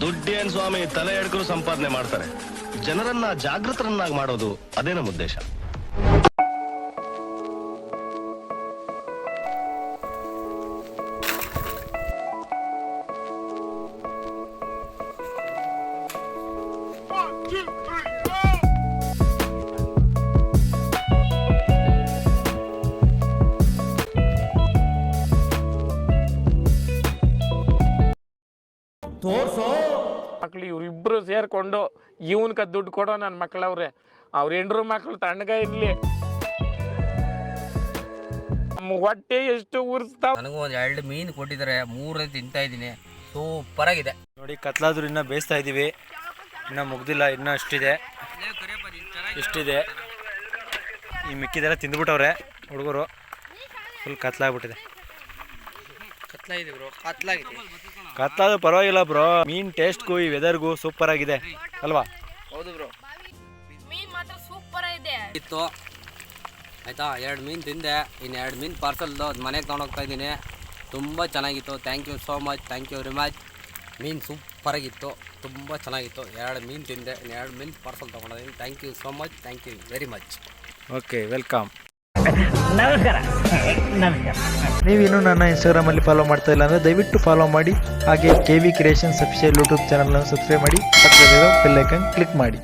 ದುಡ್ಡೇನ್ ಸ್ವಾಮಿ ತಲೆ ಎಡ್ಕರು ಸಂಪಾದನೆ ಮಾಡ್ತಾರೆ. ಜನರನ್ನ ಜಾಗೃತರನ್ನಾಗಿ ಮಾಡೋದು ಅದೇ ನಮ್ಮ ಉದ್ದೇಶ. ಮಕ್ಳು ಇವ್ರಿಬ್ರು ಸೇರ್ಕೊಂಡು ಇವನ್ಕ ದುಡ್ಡು ಕೊಡೋ ನನ್ನ ಮಕ್ಳವ್ರೆ. ಅವ್ರ ಹೆಂಡ್ರು ಮಕ್ಳು ತಣ್ಣಗ ಇರ್ಲಿ. ನಮ್ಮ ಹೊಟ್ಟೆ ಎಷ್ಟು ಉರಿಸ್ತಾವ. ನನಗೂ ಒಂದು ಎರಡು ಮೀನು ಕೊಟ್ಟಿದ್ದಾರೆ ಮೂರನೇ ತಿಂತಾ ಇದ್ದೀನಿ. ಸೂಪರ್ ಆಗಿದೆ. ನೋಡಿ ಕತ್ಲಾದ್ರು ಇನ್ನೂ ಬೇಯಿಸ್ತಾ ಇದ್ದೀವಿ ಇನ್ನೂ ಮುಗ್ದಿಲ್ಲ ಇನ್ನೂ ಅಷ್ಟಿದೆ. ಇಷ್ಟಿದೆ. ಈ ಮಿಕ್ಕಿದೆಲ್ಲ ತಿಂದ್ಬಿಟ್ಟವ್ರೆ ಹುಡುಗರು. ಫುಲ್ ಕತ್ಲಾಗ್ಬಿಟ್ಟಿದೆ. ಕತ್ಲಾಗಿದೆ ಬ್ರೋ ಕತ್ಲಾಗಿದೆ. ಕತ್ಲಾದ್ರು ಪರವಾಗಿಲ್ಲ ಬ್ರೋ ಮೀನ್ ಟೇಸ್ಟ್ಗೂ ಈ ವೆದರ್ಗೂ ಸೂಪರ್ ಆಗಿದೆ. ಅಲ್ವಾ? ಹೌದು ಬ್ರೋ ಮೀನ್ ಮಾತ್ರ ಸೂಪರ್ ಇದೆ ಇತ್ತು. ಆಯಿತಾ? ಎರಡು ಮೀನು ತಿಂದೆ. ಇನ್ನು ಎರಡು ಮೀನು ಪಾರ್ಸಲ್ದು ಅದು ಮನೆಗೆ ತೊಗೊಂಡೋಗ್ತಾ ಇದ್ದೀನಿ. ತುಂಬ ಚೆನ್ನಾಗಿತ್ತು. Thank you so much thank you very much ಮೀನು ಸೂಪರಾಗಿತ್ತು ತುಂಬ ಚೆನ್ನಾಗಿತ್ತು. ಎರಡು ಮೀನು ತಿಂದೆ. ಇನ್ನು ಎರಡು ಮೀನು ಪಾರ್ಸಲ್ ತೊಗೊಂಡಿದ್ದೀನಿ thank you so much thank you very much okay welcome ನೀವಿನ್ನೂ ನನ್ನ ಇನ್ಸ್ಟಾಗ್ರಾಮಲ್ಲಿ ಫಾಲೋ ಮಾಡ್ತಾ ಇಲ್ಲ ಅಂದರೆ ದಯವಿಟ್ಟು ಫಾಲೋ ಮಾಡಿ. ಹಾಗೆ K V creations official YouTube ಚಾನಲ್ನ ಸಬ್ಸ್ಕ್ರೈಬ್ ಮಾಡಿ. ಪಕ್ಕದಲ್ಲಿರೋ ಬೆಲ್ಲೈಕನ್ ಕ್ಲಿಕ್ ಮಾಡಿ.